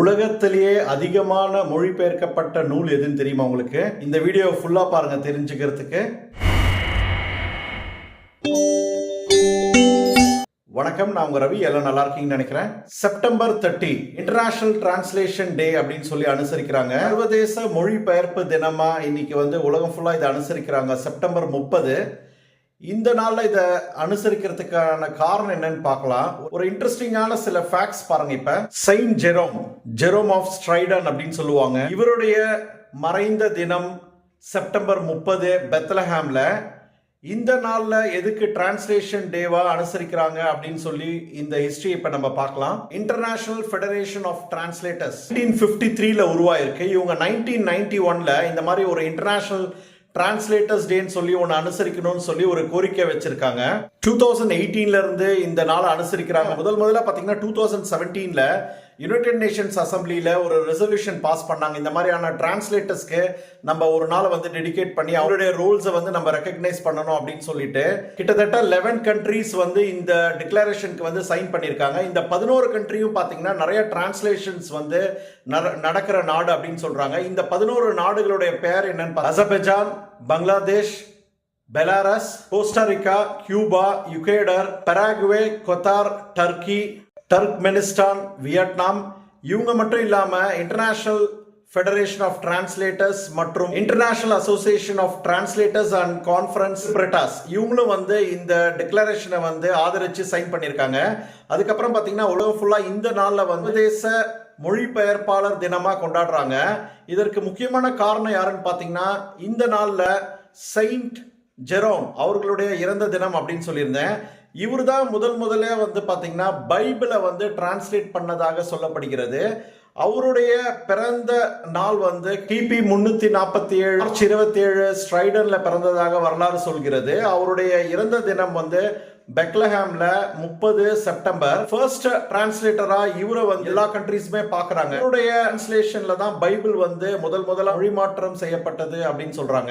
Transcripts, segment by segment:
உலகத்திலேயே அதிகமான மொழிபெயர்க்கப்பட்ட நூல் எதுன்னு தெரியுமா உங்களுக்கு? இந்த வீடியோ ஃபுல்லாக பாருங்க தெரிஞ்சுக்கிறதுக்கு. வணக்கம் நான் உங்க ரவி. எல்லாம் நல்லா இருக்கீங்கன்னு நினைக்கிறேன். September thirty international translation day அப்படின்னு சொல்லி அனுசரிக்கிறாங்க. சர்வதேச மொழிபெயர்ப்பு தினமா இன்னைக்கு வந்து உலகம் ஃபுல்லா இதை அனுசரிக்கிறாங்க. செப்டம்பர் முப்பது இந்த நாளில் இதை அனுசரிக்கிறதுக்கான காரணம் என்னன்னு பார்க்கலாம். ஒரு இன்ட்ரெஸ்டிங்கான சில ஃபேக்ட்ஸ் பாருங்க இப்ப. Saint Jerome Jerome of Stridon அப்படின்னு சொல்லுவாங்க. இவருடைய மறைந்த தினம் செப்டம்பர் முப்பது பெத்லஹாம்ல இந்த நாளில் எதுக்கு டிரான்ஸ்லேஷன் டேவா அனுசரிக்கிறாங்க அப்படின்னு சொல்லி இந்த ஹிஸ்டரி இப்ப நம்ம பார்க்கலாம். International federation of translators nineteen fifty த்ரீல உருவாயிருக்கு. இவங்க நைன்டீன் நைன்டி ஒன்ல இந்த மாதிரி ஒரு இன்டர்நேஷனல் டிரான்ஸ்லேட்டர்ஸ் டேன்னு சொல்லி ஒன்று அனுசரிக்கணும்னு சொல்லி ஒரு கோரிக்கை வச்சிருக்காங்க. டூ தௌசண்ட் எயிட்டீன்ல இருந்து இந்த நாளை அனுசரிக்கிறாங்க. முதல் முதல்ல பார்த்தீங்கன்னா டூ தௌசண்ட் செவன்டீன்ல யுனைடெட் நேஷன்ஸ் அசம்பிளியில் ஒரு ரெசல்யூஷன் பாஸ் பண்ணாங்க. இந்த மாதிரியான டிரான்ஸ்லேட்டர்ஸ்க்கு நம்ம ஒரு நாளை வந்து டெடிகேட் பண்ணி அவருடைய ரூல்ஸை வந்து நம்ம ரெக்கக்னைஸ் பண்ணணும் அப்படின்னு சொல்லிட்டு கிட்டத்தட்ட லெவன் கண்ட்ரீஸ் வந்து இந்த டிக்ளரேஷனுக்கு வந்து சைன் பண்ணியிருக்காங்க. இந்த பதினோரு கண்ட்ரியும் பார்த்தீங்கன்னா நிறைய டிரான்ஸ்லேஷன்ஸ் வந்து நட- நடக்கிற நாடு அப்படின்னு சொல்கிறாங்க இந்த பதினோரு நாடுகளுடைய பெயர் என்னன்னு Azerbaijan Bangladesh Belarus Costa Rica Cuba Ecuador Paraguay Qatar Turkey Turkmenistan Vietnam இவங்க மட்டும் இல்லாமல் இன்டர்நேஷனல் ஃபெடரேஷன் ஆஃப் டிரான்ஸ்லேட்டர்ஸ் மற்றும் international association of translators and conference Brittas இவங்களும் வந்து இந்த டிக்ளரேஷனை வந்து ஆதரிச்சு சைன் பண்ணியிருக்காங்க. அதுக்கப்புறம் பார்த்தீங்கன்னா உலகம் ஃபுல்லாக இந்த நாளில் வந்து தேச மொழிபெயர்ப்பாளர் தினமாக கொண்டாடுறாங்க. இதற்கு முக்கியமான காரணம் யாருன்னு பார்த்தீங்கன்னா இந்த நாளில் செயின்ட் ஜெரோம் அவர்களுடைய இறந்த தினம் அப்படின்னு சொல்லியிருந்தேன். இவர் தான் முதல் முதலே வந்து பார்த்தீங்கன்னா பைபிளை வந்து டிரான்ஸ்லேட் பண்ணதாக சொல்லப்படுகிறது. அவருடைய பிறந்த நாள் வந்து கிபி முன்னூத்தி நாற்பத்தி ஏழு மார்ச் இருபத்தி ஏழு ஸ்ட்ரைடன்ல பிறந்ததாக வரலாறு சொல்கிறது. அவருடைய இறந்த தினம் வந்து பெக்லஹாம்ல முப்பது செப்டம்பர். ஃபர்ஸ்ட் டிரான்ஸ்லேட்டரா இவரை வந்து எல்லா கண்ட்ரீஸுமே பாக்குறாங்க இவருடைய டிரான்ஸ்லேஷன்ல தான் பைபிள் வந்து முதல் முதல்ல மொழிமாற்றம் செய்யப்பட்டது அப்படின்னு சொல்றாங்க.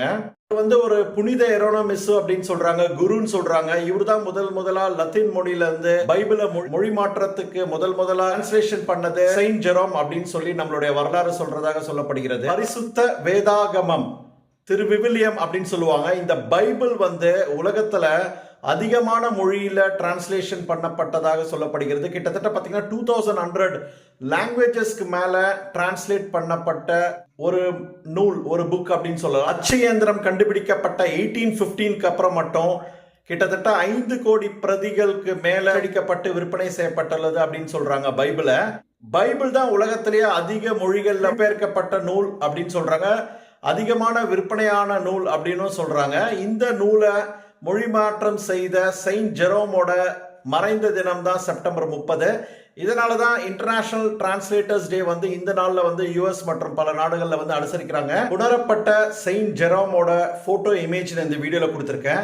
இவர் வந்து ஒரு புனித எரோனமிஸ் அப்படின்னு சொல்றாங்க குருன்னு சொல்றாங்க. இவர் தான் முதல் முதலா லத்தீன் மொழியில இருந்து பைபிளை மொழி- மொழி மாற்றத்துக்கு முதல் முதலா டிரான்ஸ்லேஷன் பண்ணது. செயின்ட் ஜெரோம் அப்படின்னு சொல்லி நம்மளுடைய வரலாறு சொல்றதாக சொல்லப்படுகிறது. பரிசுத்த வேதாகமம். திரு விவிலியம் அப்படின்னு சொல்லுவாங்க. இந்த பைபிள் வந்து உலகத்தில் அதிகமான மொழியில் டிரான்ஸ்லேஷன் பண்ணப்பட்டதாக சொல்லப்படுகிறது. கிட்டத்தட்ட பார்த்தீங்கன்னா டூ தௌசண்ட் ஹண்ட்ரட் லாங்குவேஜஸ்க்கு மேலே டிரான்ஸ்லேட் பண்ணப்பட்ட ஒரு நூல் ஒரு புக் அப்படின்னு சொல்லலாம். அச்சு இயந்திரம் கண்டுபிடிக்கப்பட்ட எயிட்டீன் ஃபிஃப்டீனுக்கு அப்புறம் மட்டும் கிட்டத்தட்ட ஐந்து கோடி பிரதிகளுக்கு மேலே அடிக்கப்பட்டு விற்பனை செய்யப்பட்டுள்ளது அப்படின்னு சொல்கிறாங்க பைபிளை. பைபிள் தான் உலகத்திலேயே அதிக மொழிகளில் பெயர்க்கப்பட்ட நூல் அப்படின்னு சொல்கிறாங்க அதிகமான விற்பனையான நூல் அப்படின்னு சொல்றாங்க. இந்த நூலை மொழிமாற்றம் செய்த செயின்ட் ஜெரோமோட மறைந்த தினம் தான் செப்டம்பர் முப்பது. இதனால தான் இன்டர்நேஷனல் டிரான்ஸ்லேட்டர்ஸ் டே வந்து இந்த நாளில் வந்து யூஎஸ் மற்றும் பல நாடுகளில் வந்து அனுசரிக்கிறாங்க. உணரப்பட்ட செயின்ட் ஜெரோமோட போட்டோ இமேஜ் நான் இந்த வீடியோல கொடுத்துருக்கேன்.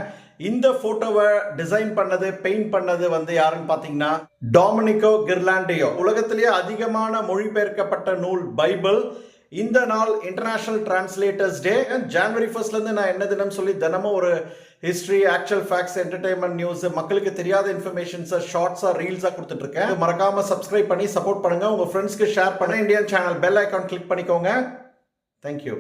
இந்த போட்டோவை டிசைன் பண்ணது பெயிண்ட் பண்ணது வந்து யாருன்னு பாத்தீங்கன்னா டாமினிகோ கிர்லாண்டியோ உலகத்திலேயே அதிகமான மொழிபெயர்க்கப்பட்ட நூல் பைபிள் இந்த நாள் இன்டர்நேஷனல் டிரான்ஸ்லேட்டர்ஸ் டே ஜான்வரி ஃபர்ஸ்ட்லேருந்து நான் என்ன தினம் சொல்லி தினமும் ஒரு history actual facts entertainment news மக்களுக்கு தெரியாத இன்ஃபர்மேஷன்ஸை ஷார்ட்ஸாக ரீல்ஸாக கொடுத்துட்ருக்கேன். மறக்காமல் மறக்காம சப்ஸ்கிரைப் பண்ணி சப்போர்ட் பண்ணுங்கள் உங்கள் ஃப்ரெண்ட்ஸ்க்கு ஷேர் பண்ண. Indian channel bell icon click பண்ணிக்கோங்க. Thank you